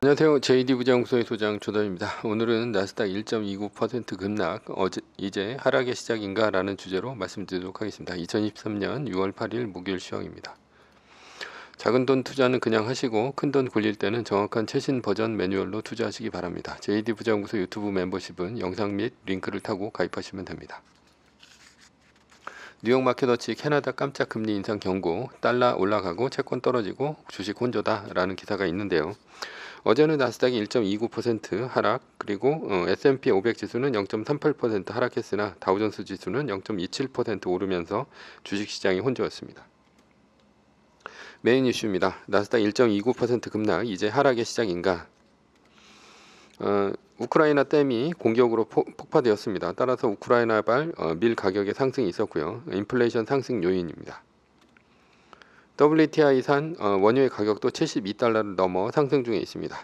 안녕하세요. JD 부장소의 소장 조담입니다. 오늘은 나스닥 1.29% 급락, 어제 이제 하락의 시작인가라는 주제로 말씀드리도록 하겠습니다. 2023년 6월 8일 목요일 시황입니다. 작은 돈 투자는 그냥 하시고 큰 돈 굴릴 때는 정확한 최신 버전 매뉴얼로 투자하시기 바랍니다. JD 부장구소 유튜브 멤버십은 영상 및 링크를 타고 가입하시면 됩니다. 뉴욕 마켓워치 캐나다 깜짝 금리 인상 경고, 달러 올라가고 채권 떨어지고 주식 혼조다라는 기사가 있는데요. 어제는 나스닥이 1.29% 하락, 그리고 어, S&P 500 지수는 0.38% 하락했으나 다우존스 지수는 0.27% 오르면서 주식시장이 혼조였습니다. 메인 이슈입니다. 나스닥 1.29% 급락, 이제 하락의 시작인가? 어, 우크라이나 댐이 공격으로 포, 폭파되었습니다. 따라서 우크라이나발 어, 밀 가격의 상승이 있었고요. 인플레이션 상승 요인입니다. WTI산 어, 원유의 가격도 72달러를 넘어 상승 중에 있습니다.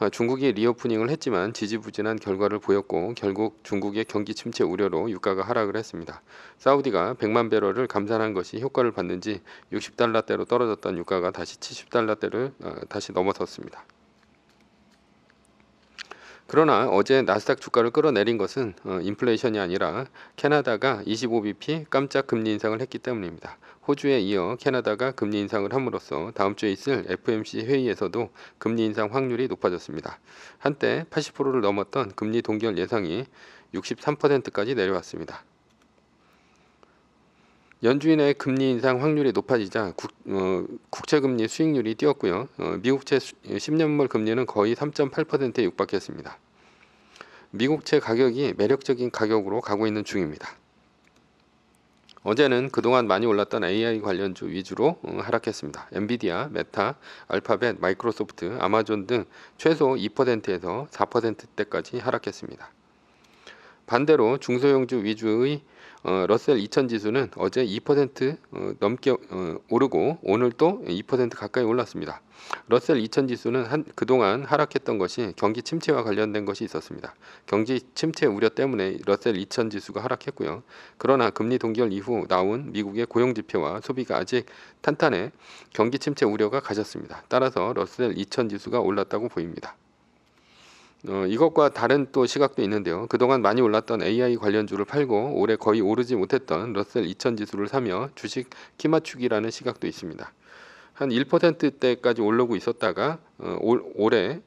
어, 중국이 리오프닝을 했지만 지지부진한 결과를 보였고 결국 중국의 경기 침체 우려로 유가가 하락을 했습니다. 사우디가 100만 배럴을 감산한 것이 효과를 봤는지 60달러대로 떨어졌던 유가가 다시 70달러대를 어, 다시 넘어섰습니다. 그러나 어제 나스닥 주가를 끌어내린 것은 어, 인플레이션이 아니라 캐나다가 25bp 깜짝 금리 인상을 했기 때문입니다. 호주에 이어 캐나다가 금리 인상을 함으로써 다음 주에 있을 FMC 회의에서도 금리 인상 확률이 높아졌습니다. 한때 80%를 넘었던 금리 동결 예상이 63%까지 내려왔습니다. 연준의 금리 인상 확률이 높아지자 국, 어, 국채금리 수익률이 뛰었고요. 어, 미국채 10년물 금리는 거의 3.8%에 육박했습니다. 미국채 가격이 매력적인 가격으로 가고 있는 중입니다. 어제는 그동안 많이 올랐던 AI 관련주 위주로 어, 하락했습니다. 엔비디아, 메타, 알파벳, 마이크로소프트, 아마존 등 최소 2%에서 4%대까지 하락했습니다. 반대로 중소형주 위주의 어, 러셀 2000 지수는 어제 2% 어, 넘게 어, 오르고 오늘 또 2% 가까이 올랐습니다. 러셀 2000 지수는 한, 그동안 하락했던 것이 경기 침체와 관련된 것이 있었습니다. 경기 침체 우려 때문에 러셀 2000 지수가 하락했고요. 그러나 금리 동결 이후 나온 미국의 고용 지표와 소비가 아직 탄탄해 경기 침체 우려가 가졌습니다. 따라서 러셀 2000 지수가 올랐다고 보입니다. 어, 이것과 다른 또 시각도 있는데요. 그동안 많이 올랐던 AI 관련주를 팔고 올해 거의 오르지 못했던 러셀 2000 지수를 사며 주식 키 맞추기라는 시각도 있습니다. 한 1%대까지 오르고 있었다가 어, 올, 올해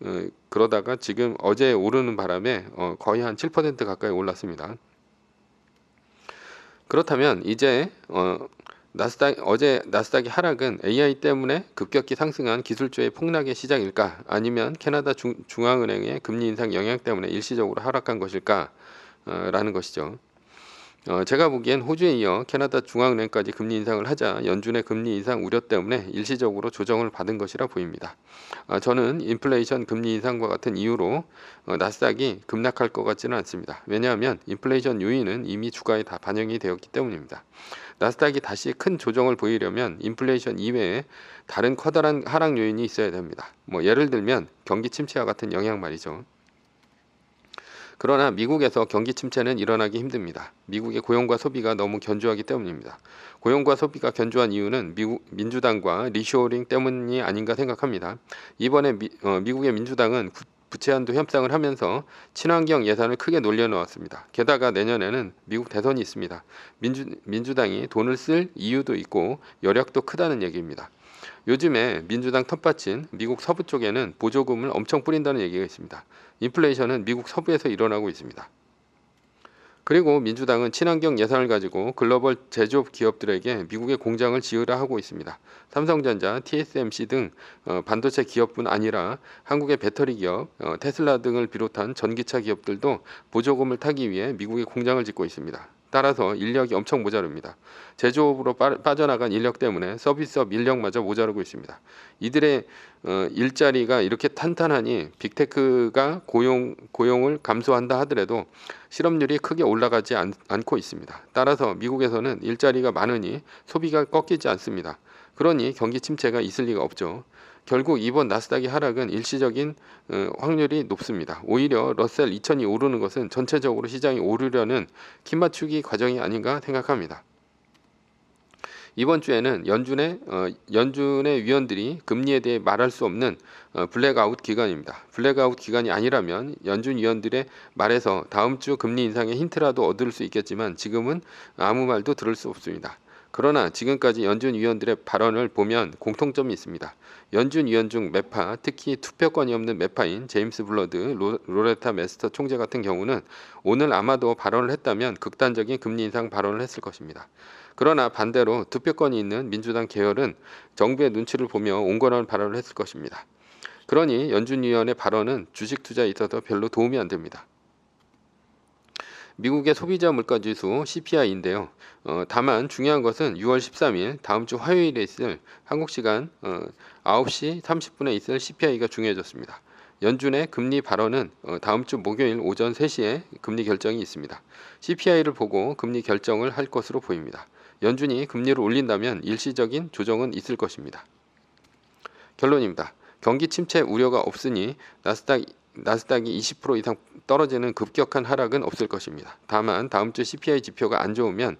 어, 그러다가 지금 어제 오르는 바람에 어, 거의 한 7% 가까이 올랐습니다. 그렇다면 이제 어, 나스닥 어제 나스닥의 하락은 AI 때문에 급격히 상승한 기술주의 폭락의 시작일까 아니면 캐나다 중, 중앙은행의 금리 인상 영향 때문에 일시적으로 하락한 것일까 어, 라는 것이죠. 어, 제가 보기엔 호주에 이어 캐나다 중앙은행까지 금리 인상을 하자 연준의 금리 인상 우려 때문에 일시적으로 조정을 받은 것이라 보입니다. 아, 저는 인플레이션 금리 인상과 같은 이유로 어, 나스닥이 급락할 것 같지는 않습니다. 왜냐하면 인플레이션 요인은 이미 주가에 다 반영이 되었기 때문입니다. 나스닥이 다시 큰 조정을 보이려면 인플레이션 이외에 다른 커다란 하락 요인이 있어야 됩니다. 뭐 예를 들면 경기 침체와 같은 영향 말이죠. 그러나 미국에서 경기 침체는 일어나기 힘듭니다. 미국의 고용과 소비가 너무 견조하기 때문입니다. 고용과 소비가 견조한 이유는 미국 민주당과 리쇼링 때문이 아닌가 생각합니다. 이번에 미, 어, 미국의 민주당은 부채한도 협상을 하면서 친환경 예산을 크게 놀려놓았습니다. 게다가 내년에는 미국 대선이 있습니다. 민주, 민주당이 돈을 쓸 이유도 있고 여력도 크다는 얘기입니다. 요즘에 민주당 텃밭인 미국 서부 쪽에는 보조금을 엄청 뿌린다는 얘기가 있습니다. 인플레이션은 미국 서부에서 일어나고 있습니다. 그리고 민주당은 친환경 예산을 가지고 글로벌 제조업 기업들에게 미국의 공장을 지으라 하고 있습니다. 삼성전자, TSMC 등 어, 반도체 기업뿐 아니라 한국의 배터리 기업, 어, 테슬라 등을 비롯한 전기차 기업들도 보조금을 타기 위해 미국에 공장을 짓고 있습니다. 따라서 인력이 엄청 모자릅니다. 제조업으로 빠, 져나간 인력 때문에 서비스업 인력마저 모자르고 있습니다. 이들의 어, 일자리가 이렇게 탄탄하니 빅테크가 고용 고용을 감소한다 하더라도 실업률이 크게 올라가지 않, 않고 있습니다. 따라서 미국에서는 일자리가 많으니 소비가 꺾이지 않습니다. 그러니 경기 침체가 있을 리가 없죠. 결국 이번 나스닥의 하락은 일시적인 어, 확률이 높습니다. 오히려 러셀 2000이 오르는 것은 전체적으로 시장이 오르려는 키 맞추기 과정이 아닌가 생각합니다. 이번 주에는 연준의 어, 연준의 위원들이 금리에 대해 말할 수 없는 어, 블랙아웃 기간입니다. 블랙아웃 기간이 아니라면 연준 위원들의 말에서 다음 주 금리 인상의 힌트라도 얻을 수 있겠지만 지금은 아무 말도 들을 수 없습니다. 그러나 지금까지 연준 위원들의 발언을 보면 공통점이 있습니다. 연준 위원 중 매파, 특히 투표권이 없는 매파인 제임스 블러드, 로, 로레타 메스터 총재 같은 경우는 오늘 아마도 발언을 했다면 극단적인 금리 인상 발언을 했을 것입니다. 그러나 반대로 투표권이 있는 민주당 계열은 정부의 눈치를 보며 온건한 발언을 했을 것입니다. 그러니 연준 위원의 발언은 주식 투자에 있어서 별로 도움이 안 됩니다. 미국의 소비자 물가 지수 CPI인데요. 어, 다만 중요한 것은 6월 13일 다음 주 화요일에 있을 한국 시간 어, 9시 30분에 있을 CPI가 중요해졌습니다. 연준의 금리 발언은 어, 다음 주 목요일 오전 3시에 금리 결정이 있습니다. CPI를 보고 금리 결정을 할 것으로 보입니다. 연준이 금리를 올린다면 일시적인 조정은 있을 것입니다. 결론입니다. 경기 침체 우려가 없으니 나스닥 나스닥이 20% 이상 떨어지는 급격한 하락은 없을 것입니다. 다만 다음 주 CPI 지표가 안 좋으면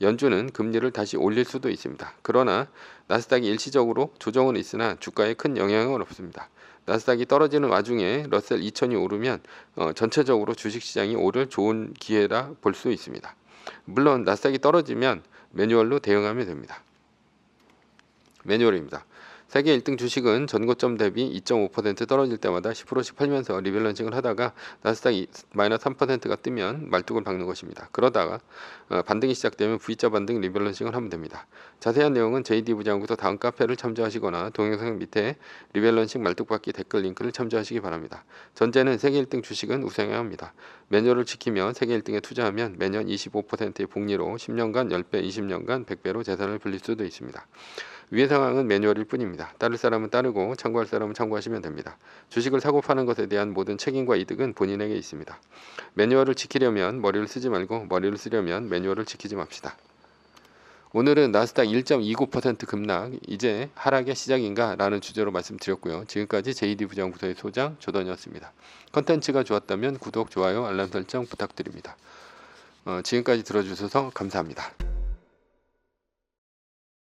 연준은 금리를 다시 올릴 수도 있습니다. 그러나 나스닥이 일시적으로 조정은 있으나 주가에 큰 영향은 없습니다. 나스닥이 떨어지는 와중에 러셀 2000이 오르면 어, 전체적으로 주식시장이 오를 좋은 기회라 볼 수 있습니다. 물론 나스닥이 떨어지면 매뉴얼로 대응하면 됩니다. 매뉴얼입니다. 세계 1등 주식은 전고점 대비 2.5% 떨어질 때마다 10%씩 팔면서 리밸런싱을 하다가 나스닥 마이너스 3%가 뜨면 말뚝을 박는 것입니다. 그러다가 어, 반등이 시작되면 V자 반등 리밸런싱을 하면 됩니다. 자세한 내용은 JD 부장부터 다음 카페를 참조하시거나 동영상 밑에 리밸런싱 말뚝 받기 댓글 링크를 참조하시기 바랍니다. 전제는 세계 1등 주식은 우승해야 합니다. 매뉴얼을 지키며 세계 1등에 투자하면 매년 25%의 복리로 10년간 10배, 20년간 100배로 재산을 불릴 수도 있습니다. 위의 상황은 매뉴얼일 뿐입니다. 따를 사람은 따르고 참고할 사람은 참고하시면 됩니다. 주식을 사고 파는 것에 대한 모든 책임과 이득은 본인에게 있습니다. 매뉴얼을 지키려면 머리를 쓰지 말고 머리를 쓰려면 매뉴얼을 지키지 맙시다. 오늘은 나스닥 1.29% 급락, 이제 하락의 시작인가? 라는 주제로 말씀드렸고요. 지금까지 JD 부장부서의 소장 조던이었습니다. 컨텐츠가 좋았다면 구독, 좋아요, 알람 설정 부탁드립니다. 어, 지금까지 들어주셔서 감사합니다.